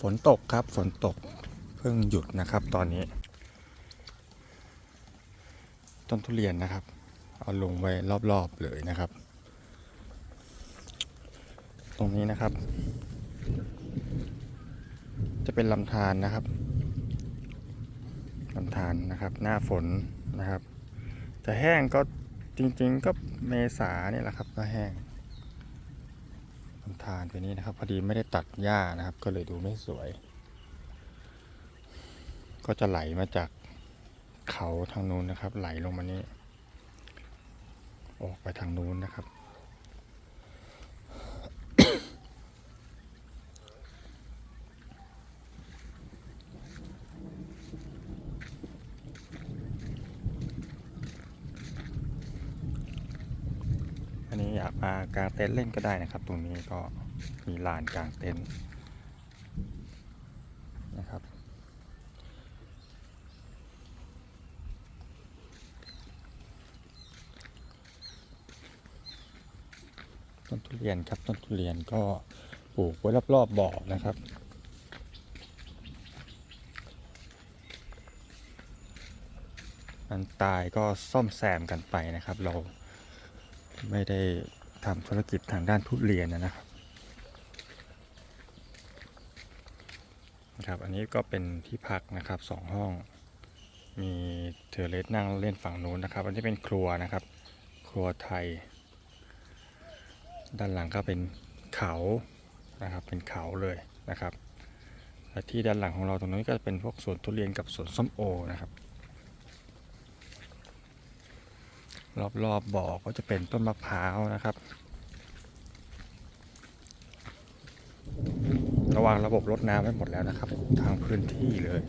ฝนตกครับ ฝนตกเพิ่งหยุดนะครับตอนนี้ ต้นทุเรียนนะครับ เอาลงไว้รอบๆเลยนะครับ ตรงนี้นะครับ จะเป็นลำธารนะครับลำธารนะครับ หน้าฝนนะครับ จะแห้งก็จริงๆก็เมษาเนี่ยแหละครับก็แห้งำธารตัวนี้นะครับ พอดีไม่ได้ตัดหญ้านะครับ ก็เลยดูไม่สวย ก็จะไหลมาจากเขาทางนู้นนะครับ ไหลลงมานี้ออกไปทางนู้นนะครับ อันนี้อยาก มากางเต็นท์เล่นก็ได้นะครับ ตรงนี้ก็มีลานกางเต็นท์นะครับต้นทุเรียนครับต้นทุเรียนก็ปลูกไว้รอบๆบ่อนะครับมันตายก็ซ่อมแซมกันไปนะครับ เราไม่ได้ ทำธุรกิจทางด้านทุเรียนนะครับนะครับ อันนี้ก็เป็นที่พักนะครับสองห้อง มีเทเลสนั่งเล่นฝั่งนู้นนะครับ อันนี้เป็นครัวนะครับ ครัวไทย ด้านหลังก็เป็นเขานะครับ เป็นเขาเลยนะครับและที่ด้านหลังของเราตรงนี้ก็เป็นพวกสวนทุเรียนกับสวนส้มโอนะครับ รอบๆบบ่อก็จะเป็นต้นมะพร้าวนะครับ ระวางระบบรดน้ำไว้หมดแล้วนะครับ ทางพื้นที่เลย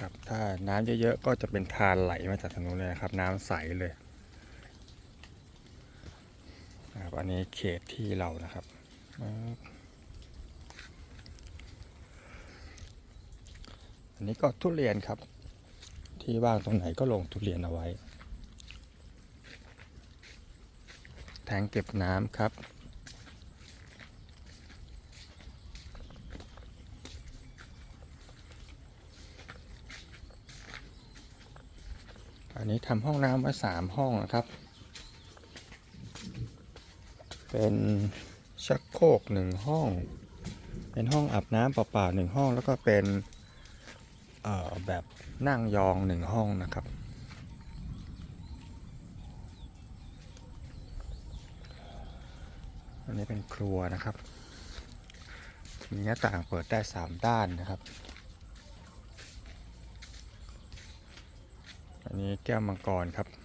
ครับถ้าน้ำเยอะๆก็จะเป็นทานไหลมาจากทางนู้นเลยนะครับ น้ำใสเลยนะครับ อันนี้เขตที่เรานะครับปึ๊บอันนี้ก็ทุเรียนครับ ที่ว่างตรงไหนก็ลงทุเรียนเอาไว้ แทงเก็บน้ำครับอันนี้ทำห้องน้ำไว้สามห้องนะครับ เป็นชักโครกหนึ่งห้อง เป็นห้องอาบน้ำเปล่าๆหนึ่งห้อง แล้วก็เป็นแบบนั่งยองหนึ่งห้องนะครับ อันนี้เป็นครัวนะครับ มีหน้าต่างเปิดได้สามด้านนะครับ อันนี้แก้วมังกรครับ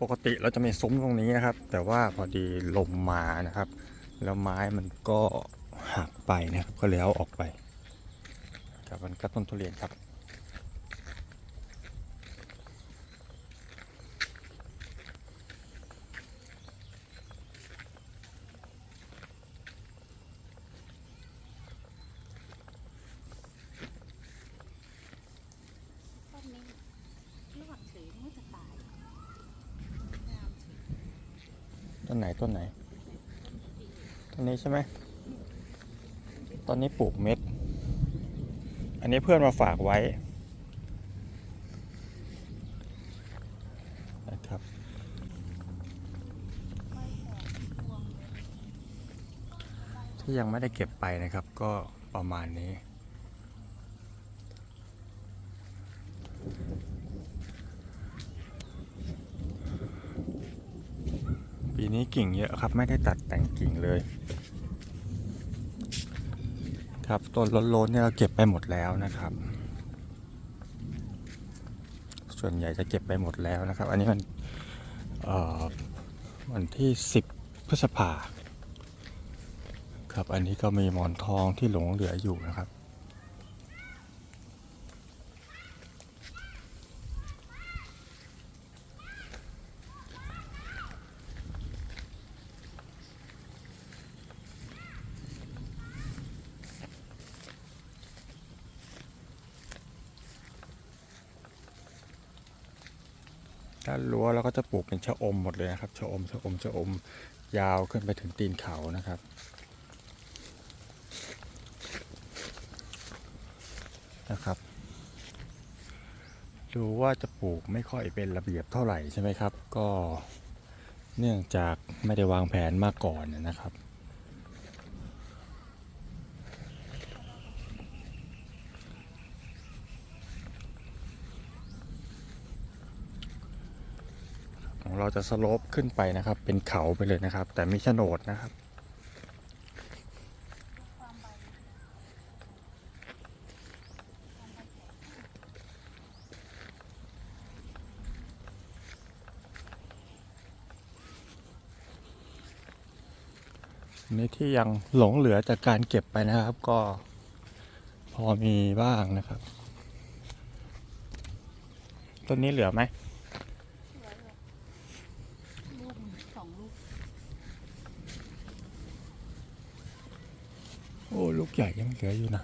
ปกติเราจะมีซุ้มตรงนี้นะครับ แต่ว่าพอดีลมมานะครับ แล้วไม้มันก็หักไปนะครับก็เลยเอาออกไปกับมันก็ต้นทุเรียนครับ ต้นนี้รอดเฉยมันจะตาย ต้นไหนต้นนี้ใช่ไหมต้นนี้ปลูกเม็ด อันนี้เพื่อนมาฝากไว้นะครับที่ยังไม่ได้เก็บไปนะครับ ก็ประมาณนี้ ปีนี้กิ่งเยอะครับ ไม่ได้ตัดแต่งกิ่งเลย ครับต้นล้นๆเนี่ยเราเก็บไปหมดแล้วนะครับ ส่วนใหญ่จะเก็บไปหมดแล้วนะครับ อันนี้มันวันที่ 10 พฤษภาครับ อันนี้ก็มีหมอนทองที่หลงเหลืออยู่นะครับ รั้วเราก็จะปลูกเป็นชะอมหมดเลยนะครับชะอมชะอมชะอมยาวขึ้นไปถึงตีนเขานะครับ นะครับ ดูว่าจะปลูกไม่ค่อยเป็นระเบียบเท่าไหร่ใช่ไหมครับ ก็เนื่องจากไม่ได้วางแผนมาก่อนนะครับ เราจะสโลปขึ้นไปนะครับ เป็นเขาไปเลยนะครับ แต่มีโฉนดนะครับนนี้ที่ยังหลงเหลือจากการเก็บไปนะครับ ก็พอมีบ้างนะครับ ต้นนี้เหลือไหม ลูกสองลูก โอ้ลูกใหญ่ยังเหลืออยู่นะ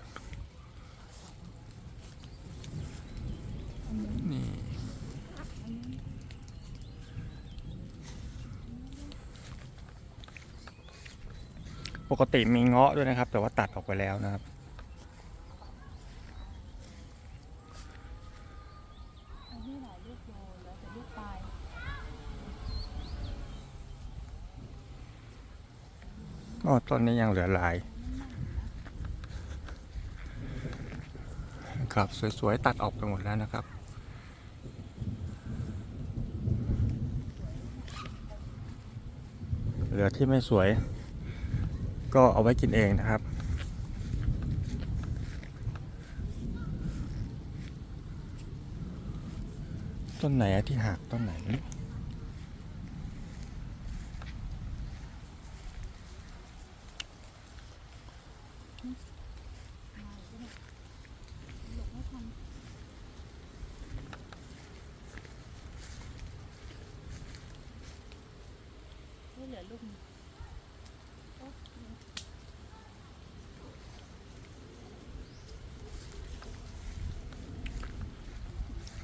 นี่ปกติมีเงาะด้วยนะครับ แต่ว่าตัดออกไปแล้วนะครับอันนี้หลายลูกโยนแล้วแต่ลูกตายอ๋อต้นนี้ยังเหลือหลาย ครับสวยๆ ตัดออกไปหมดแล้วนะครับเหลือที่ไม่สวย ก็เอาไว้กินเองนะครับ ต้นไหนที่หักต้นไหน หลบไม่ทันไม่เหลือลูกนึงโอ๊ะ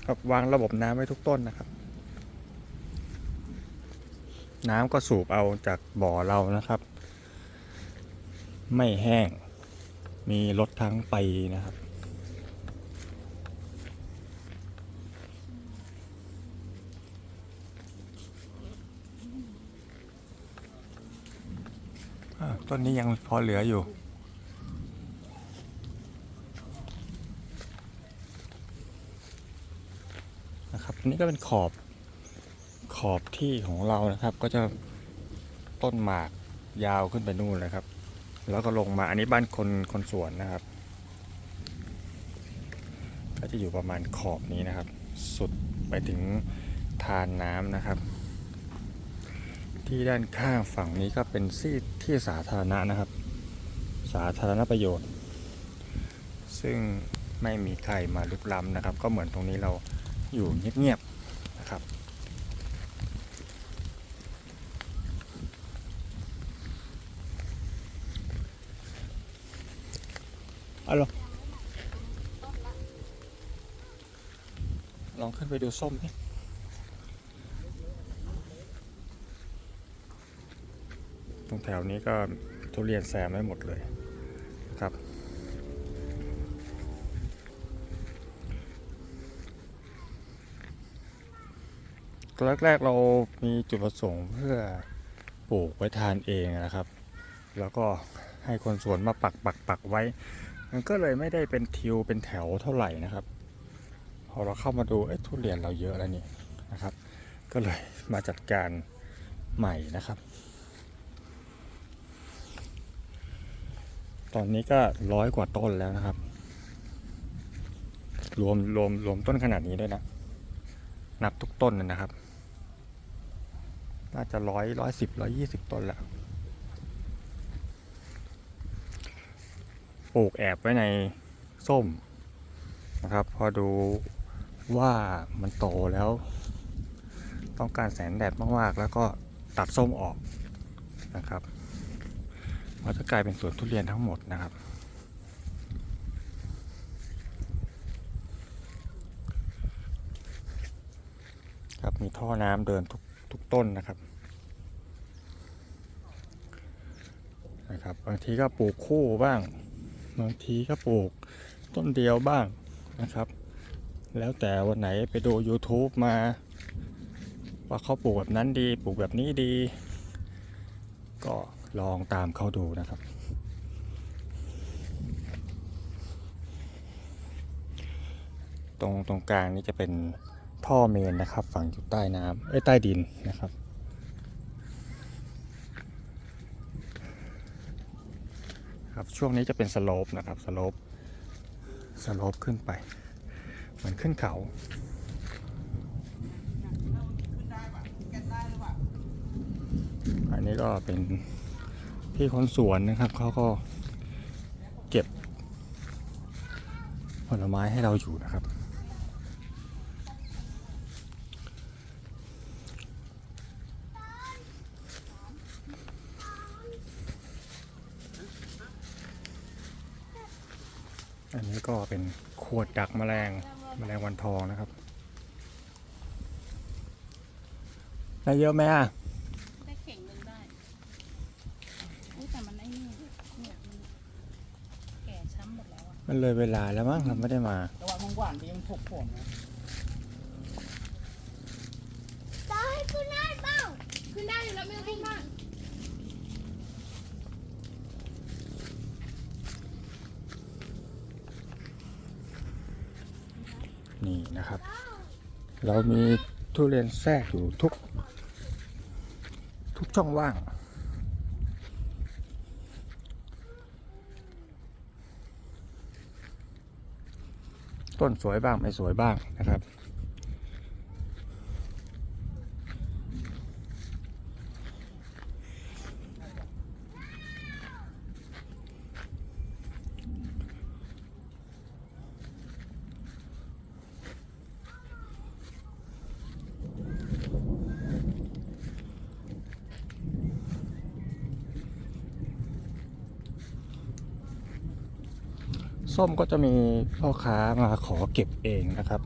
ครับ วางระบบน้ำไว้ทุกต้นนะครับ น้ำก็สูบเอาจากบ่อเรานะครับ ไม่แห้งมีรถทั้งไปนะครับ ต้นนี้ยังพอเหลืออยู่ นี้ก็เป็นขอบขอบที่ของเรานะครับ ก็จะต้นหมากยาวขึ้นไปนู่นเลยครับ แล้วก็ลงมาอันนี้บ้านคนคนสวนนะครับ ก็จะอยู่ประมาณขอบนี้นะครับ สุดไปถึงทานน้ำนะครับ ที่ด้านข้างฝั่งนี้ก็เป็นที่ที่สาธารณะนะครับ สาธารณประโยชน์ ซึ่งไม่มีใครมาลุกล้ำนะครับ ก็เหมือนตรงนี้เรา อยู่เงียบๆนะครับ เอาลองลองขึ้นไปดูส้มดิตรงแถวนี้ก็ทุเรียนแซมไว้หมดเลย ตอนแรกๆเรามีจุดประสงค์เพื่อปลูกไว้ทานเองนะครับ แล้วก็ให้คนสวนมาปักปักปักไว้ มันก็เลยไม่ได้เป็นทิวเป็นแถวเท่าไหร่นะครับ พอเราเข้ามาดูเอ้ทุเรียนเราเยอะแล้วนี่นะครับ ก็เลยมาจัดการใหม่นะครับ ตอนนี้ก็ร้อยกว่าต้นแล้วนะครับ รวมรวมรวมต้นขนาดนี้ด้วยนะนับทุกต้นนะครับ น่าจะร้อยร้อยสิบร้อยยี่สิบต้นและปลูกแอบไว้ในส้มนะครับ พอดูว่ามันโตแล้ว ต้องการแสงแดดมากๆ แล้วก็ตัดส้มออกนะครับมันจะกลายเป็นสวนทุเรียนทั้งหมดนะครับครับมีท่อน้ำเดินทุกทุกต้นนะครับ นะครับ บางทีก็ปลูกคู่บ้าง บางทีก็ปลูกต้นเดียวบ้างนะครับ แล้วแต่วันไหนไปดู YouTube มา ว่าเขาปลูกแบบนั้นดีปลูกแบบนี้ดี ก็ลองตามเขาดูนะครับตรงตรงกลางนี่จะเป็นท่อเมนนะครับ ฝังอยู่ใต้น้ำเอ้ใต้ดินนะครับ ครับ ช่วงนี้จะเป็นสโลปนะครับสโลปสโลปขึ้นไป เหมือนขึ้นเขาอันนี้ก็เป็นพี่คนสวนนะครับเขาก็เก็บผลไม้ให้เราอยู่นะครับ อันนี้ก็ เป็นขวดดักแมลงแมลงวันทองนะครับได้เยอะไหมอะได้เข่งหนึ่งได้อุ้ยแต่มันไอ้นี่เนี่ยมันแก่ช้ำหมดแล้วอะมันเลยเวลาแล้วมั้งเราไม่ได้มาแต่ว่ามันหวานดีมันถูกผลนะ ได้ขึ้นได้เปล่าขึ้นได้อยู่แล้วไม่ต้องขึ้นมาก นะครับ เรามีทุเรียนแทรกอยู่ทุก ทุกช่องว่าง ต้นสวยบ้างไม่สวยบ้างนะครับ ส้มก็จะมีพ่อค้ามาขอเก็บเองนะครับ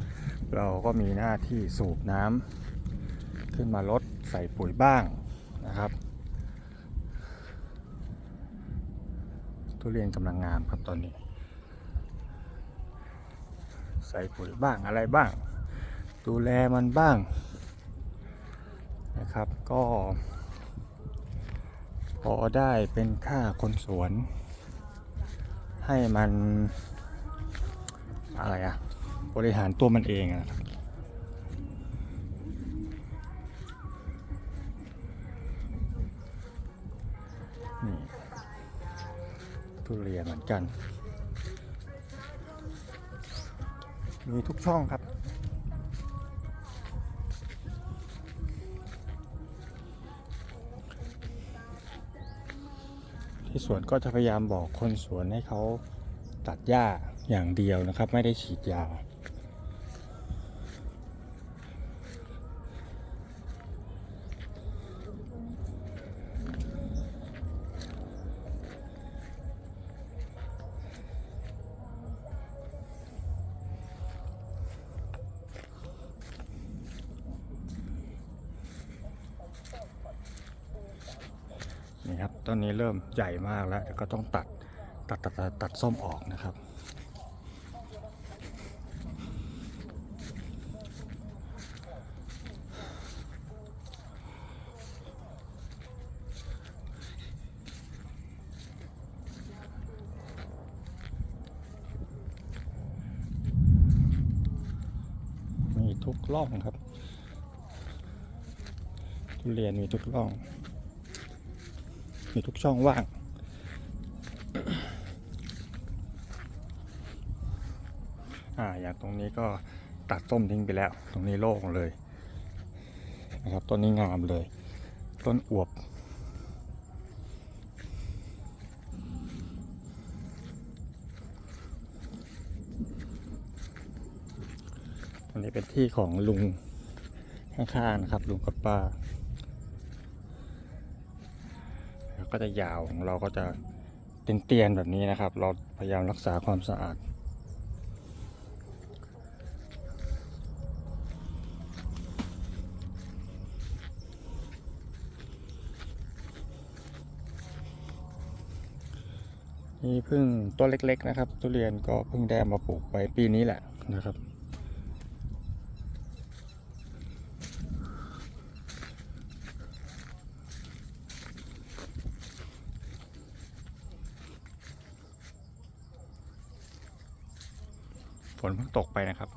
เราก็มีหน้าที่สูบน้ำขึ้นมาลดใส่ปุ๋ยบ้างนะครับ ทุเรียนกำลังงามครับตอนนี้ ใส่ปุ๋ยบ้างอะไรบ้าง ดูแลมันบ้างนะครับก็พอได้เป็นค่าคนสวน ให้มัน อะไรอะบริหารตัวมันเองอะนี่ทุเรียนเหมือนกัน มีทุกช่องครับ สวนก็จะพยายามบอกคนสวนให้เขาตัดหญ้าอย่างเดียวนะครับ ไม่ได้ฉีดยา ริ่มใหญ่มากแล้วก็ต้องตัดตัดตัดตัดตัดส้มออกนะครับ มีทุกร่องครับทุเรียนมีทุกร่อง มีทุกช่องว่าง อ่า อย่างตรงนี้ก็ตัดส้มทิ้งไปแล้ว ตรงนี้โล่งเลยนะครับต้นนี้งามเลย ต้นอวบ อันนี้เป็นที่ของลุงข้างๆนะครับ ลุงกับป้า ก็จะยาวของเราก็จะเตียนๆแบบนี้นะครับ เราพยายามรักษาความสะอาดนี่พึ่งตัวเล็ก ๆ นะครับ ทุเรียนก็เพิ่งได้มาปลูกไว้ปีนี้แหละนะครับ นเพิ่งตกไปนะครับ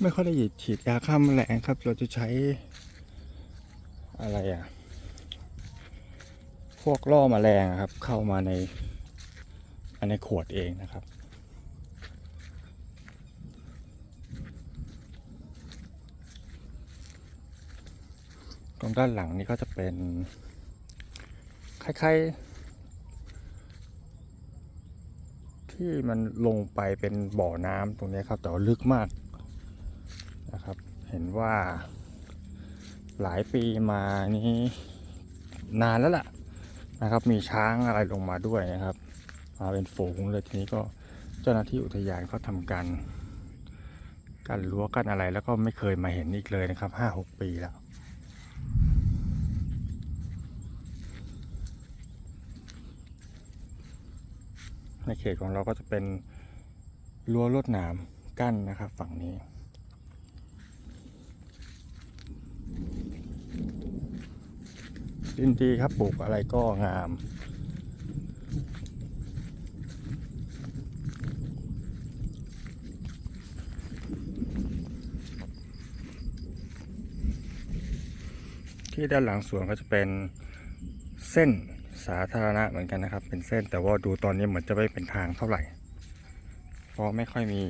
ไม่ค่อยได้ฉีดยาฆ่าแมลงครับ เราจะใช้อะไรอะ พวกล่อแมลงครับ เข้ามาในในขวดเองนะครับ ตรง ด้านหลังนี่ก็จะเป็นคล้ายๆ ที่มันลงไปเป็นบ่อน้ำตรงนี้ครับ แต่ว่าลึกมากนะครับ เห็นว่าหลายปีมานี้นานแล้วล่ะนะครับ มีช้างอะไรลงมาด้วยนะครับมาเป็นฝูงเลยทีนี้ก็เจ้าหน้าที่อุทยานเขาทำการกันรั้วกันอะไรแล้วก็ไม่เคยมาเห็นอีกเลยนะครับห้าหกปีแล้ว ในเขตของเราก็จะเป็นรั้วลวดหนามกั้นนะครับ ฝั่งนี้ ดินดีครับปลูกอะไรก็งามที่ด้านหลังสวนก็จะเป็นเส้น สาธารณะเหมือนกันนะครับ เป็นเส้นแต่ว่าดูตอนนี้เหมือนจะไม่เป็นทางเท่าไหร่ เพราะไม่ค่อยมี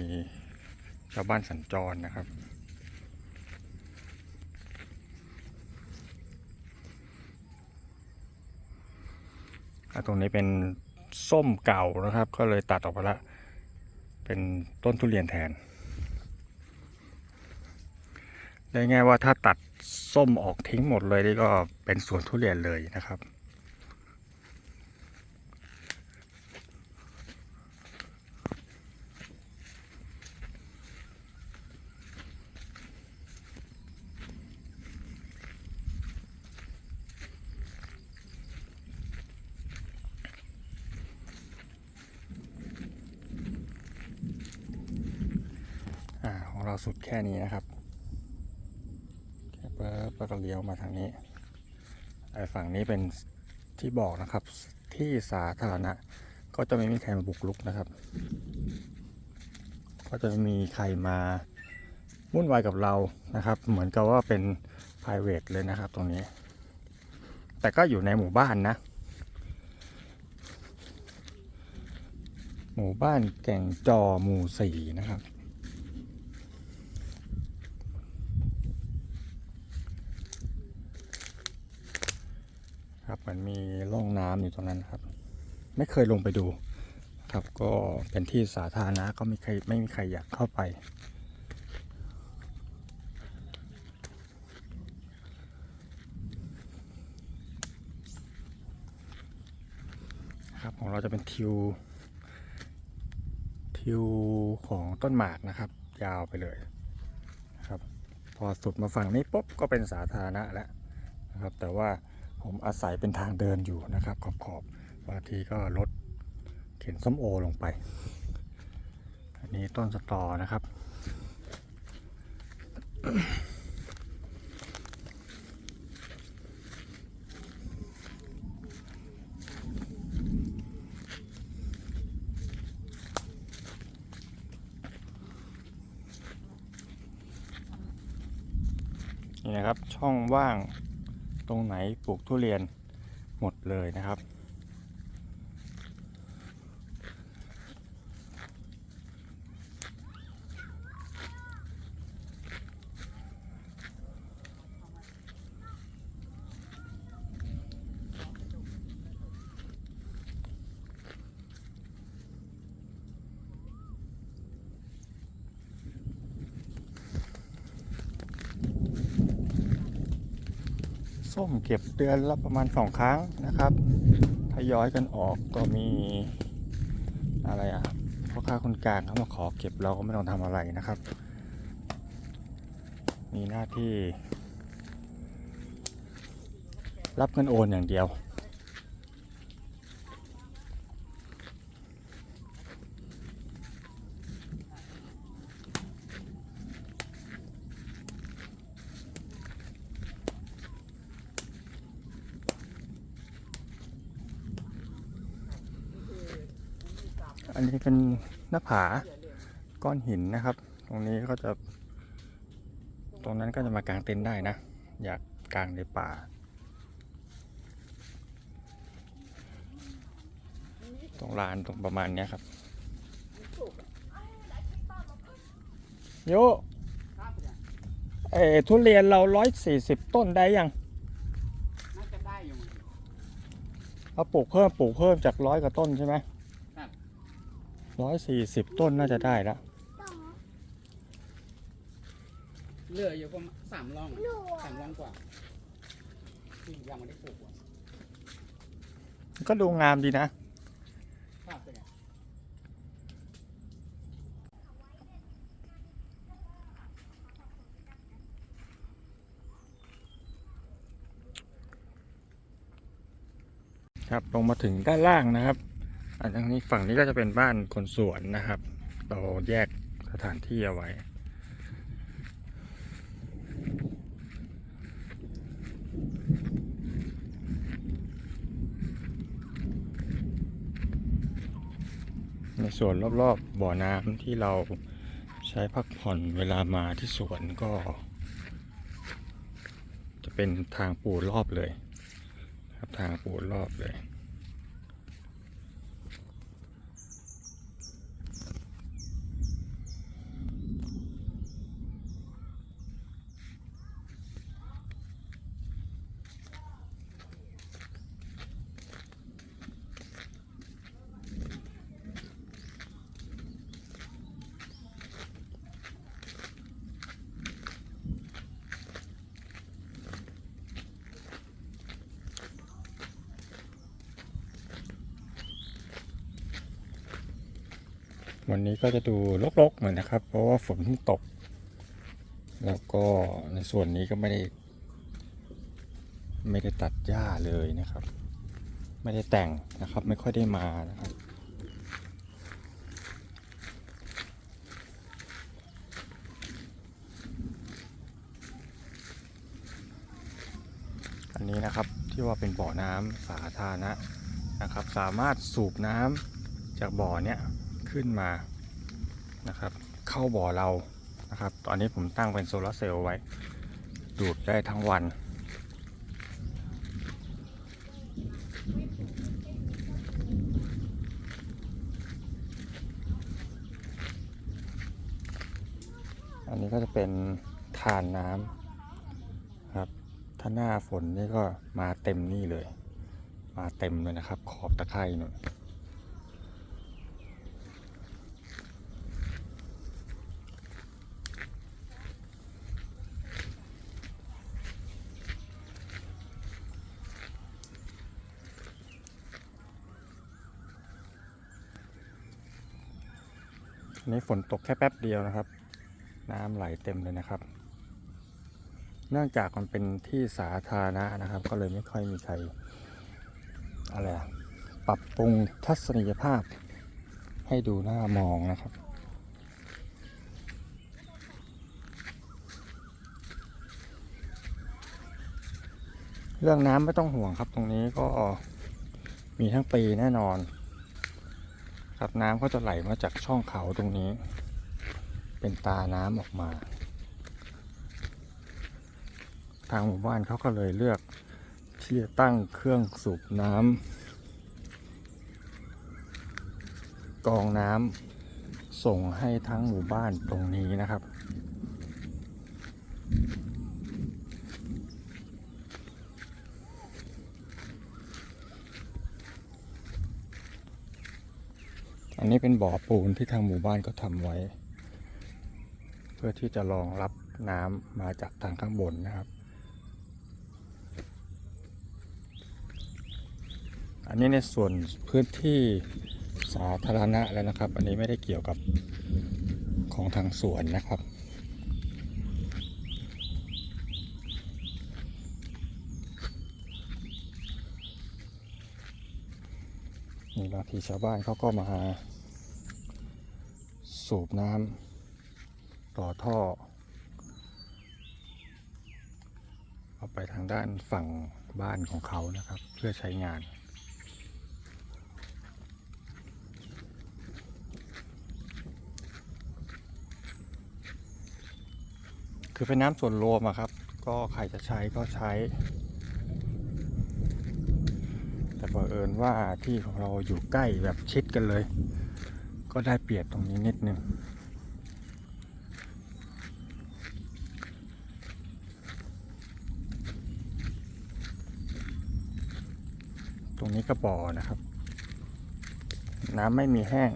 ชาวบ้านสัญจรนะครับ ตรงนี้เป็นส้มเก่านะครับ ก็เลยตัดออกไปละ เป็นต้นทุเรียนแทน ได้ง่ายว่าถ้าตัดส้มออกทิ้งหมดเลยนี่ก็เป็นสวนทุเรียนเลยนะครับ อ่าของเรา สุดแค่นี้นะครับ แค่เปิดแล้วก็เลี้ยวมาทางนี้ ไอ้ฝั่งนี้เป็นที่บอกนะครับ ที่สาธารณะ ก็จะไม่มีใครมาบุกรุกนะครับ ก็จะม่มีใครมาวุ่นวายกับเรานะครับ เหมือนกับว่าเป็น p r i v a t เลยนะครับ ตรงนี้ แต่ก็อยู่ในหมู่บ้านนะ หมู่บ้านแก่งจอหมู่สี่นะครับ ครับมันมีร่องน้ำอยู่ตรงนั้นครับ ไม่เคยลงไปดูครับก็เป็นที่สาธารณะก็ไม่ใครไม่มีใครอยากเข้าไป ครับของเราจะเป็นทิว ทิวของต้นหมากนะครับ ยาวไปเลยครับ พอสุดมาฝั่งนี้ปุ๊บก็เป็นสาธารณะแล้วนะครับ แต่ว่า ผมอาศัยเป็นทางเดินอยู่นะครับ ขอบขอบบางทีก็ลดเข็นส้มโอลงไป อันนี้ต้นสตอนะครับ นี่นะครับช่องว่าง รงไหนปลูกทุเรียนหมดเลยนะครับ ส้มเก็บเดือนละประมาณสองครั้งนะครับทยอยกันออกก็มีอะไรอะพ่อค้าคนกลางเขามาขอเก็บเราก็ไม่ต้องทำอะไรนะครับ มีหน้าที่ รับเงินโอนอย่างเดียว อันนี้เป็น หน้าผาก้อนหินนะครับ ตรงนี้ก็จะ ตรงนั้นก็จะมากางเต็นท์ได้นะ อยากกางในป่าตรงลานตรงประมาณเนี้ยครับโยเออทุเรียนเราร้อยสี่สิบต้นได้ยังน่าจะได้อยู่เราปลูกเพิ่มปลูกเพิ่มจากร้อยกว่าต้นใช่ไหมครับ ร้อยสี่สิบต้นน่าจะได้แล้วเหลืออยู่ประมาณสามร่องหนูสามร่องกว่าที่ยังไม่ได้ปลูกอะก็ดูงามดีนะครับเป็นไงครับลงมาถึงด้านล่างนะครับ อันทางนี้ฝั่งนี้ก็จะเป็นบ้านคนสวนนะครับ เราแยกสถานที่เอาไว้ ในส่วนรอบๆบ่อน้ำที่เราใช้พักผ่อนเวลามาที่สวนก็ จะเป็นทางปูรอบเลย ครับทางปูรอบเลย ก็จะดูรกๆหน่อยนะครับ เพราะว่าฝนเพิ่งตก แล้วก็ในส่วนนี้ก็ไม่ได้ ไม่ได้ตัดหญ้าเลยนะครับ ไม่ได้แต่งนะครับ ไม่ค่อยได้มานะครับอันนี้นะครับที่ว่าเป็นบ่อน้ำสาธารณะนะครับ สามารถสูบน้ำจากบ่อเนี้ยขึ้นมา นะครับ เข้าบ่อเรานะครับ ตอนนี้ผมตั้งเป็นโซลาร์เซลล์ไว้ ดูดได้ทั้งวัน อันนี้ก็จะเป็นทานน้ำครับ ถ้าหน้าฝนนี่ก็มาเต็มนี่เลย มาเต็มเลยนะครับ ขอบตะไคร่นู่น นี้ฝนตกแค่แป๊บเดียวนะครับ น้ำไหลเต็มเลยนะครับ เนื่องจากมันเป็นที่สาธารณะนะครับ ก็เลยไม่ค่อยมีใครอะไรปรับปรุงทัศนียภาพ ให้ดูน่ามองนะครับเรื่องน้ำไม่ต้องห่วงครับตรงนี้ก็มีทั้งปีแน่นอน ครับน้ำก็จะไหลมาจากช่องเขาตรงนี้ เป็นตาน้ำออกมา ทางหมู่บ้านเขาก็เลยเลือกที่จะตั้งเครื่องสูบน้ำกองน้ำส่งให้ทั้งหมู่บ้านตรงนี้นะครับ อันนี้เป็นบ่อปูนที่ทางหมู่บ้านก็ทำไว้ เพื่อที่จะรองรับน้ำมาจากทางข้างบนนะครับ อันนี้ในส่วนพื้นที่สาธารณะแล้วนะครับ อันนี้ไม่ได้เกี่ยวกับของทางสวนนะครับนี่บางทีชาวบ้านเขาก็มา สูบน้ำต่อท่อ เอาไปทางด้านฝั่งบ้านของเขานะครับ เพื่อใช้งานคือเป็นน้ำส่วนรวมอะครับ ก็ใครจะใช้ก็ใช้ แต่บังเอิญว่าที่ของเราอยู่ใกล้แบบชิดกันเลย ก็ได้เปรียบตรงนี้นิดนึงตรงนี้ก็บ่อนะครับ น้ำไม่มีแห้ง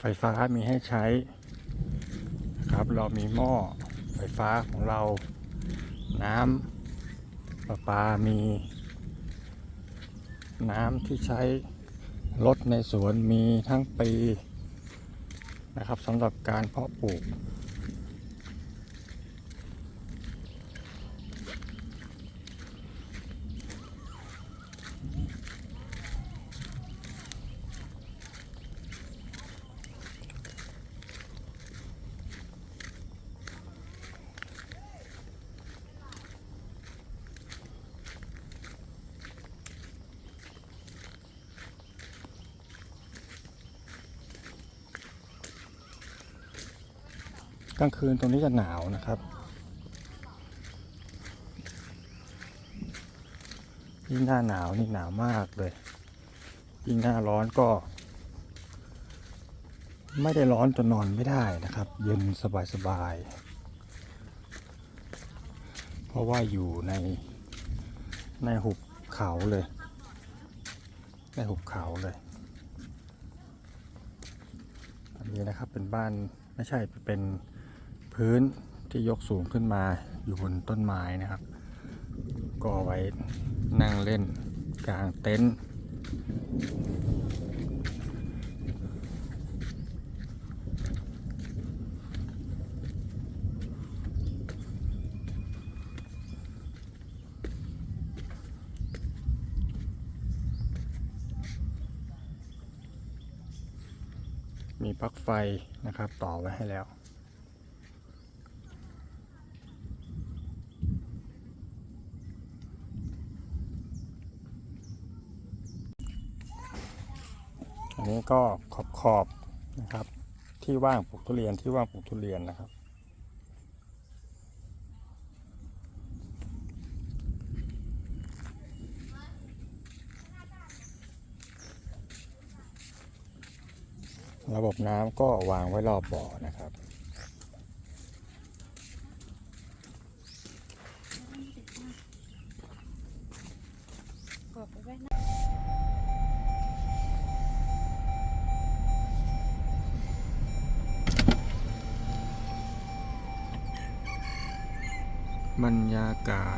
ไฟฟ้ามีให้ใช้ นะครับ เรามีหม้อไฟฟ้าของเรา น้ำประปา มี น้ำที่ใช้รถในสวนมีทั้งปีนะครับสำหรับการเพาะปลูก กลางคืนตรงนี้จะหนาวนะครับ ยิ่งหน้าหนาวนี่หนาวมากเลย ยิ่งหน้าร้อนก็ ไม่ได้ร้อนจนนอนไม่ได้นะครับ เย็นสบายๆเพราะว่าอยู่ในในหุบเขาเลย ในหุบเขาเลยอันนี้นะครับเป็นบ้านไม่ใช่เป็น พื้นที่ยกสูงขึ้นมาอยู่บนต้นไม้นะครับ ก็ไว้นั่งเล่นกลางเต็นท์มีปลั๊กไฟนะครับต่อไว้ให้แล้ว นี้ก็ขอบขอบนะครับ ที่ว่างปลูกทุเรียนที่ว่างปลูกทุเรียนนะครับ ระบบน้ำก็วางไว้รอบบ่อนะครับ ร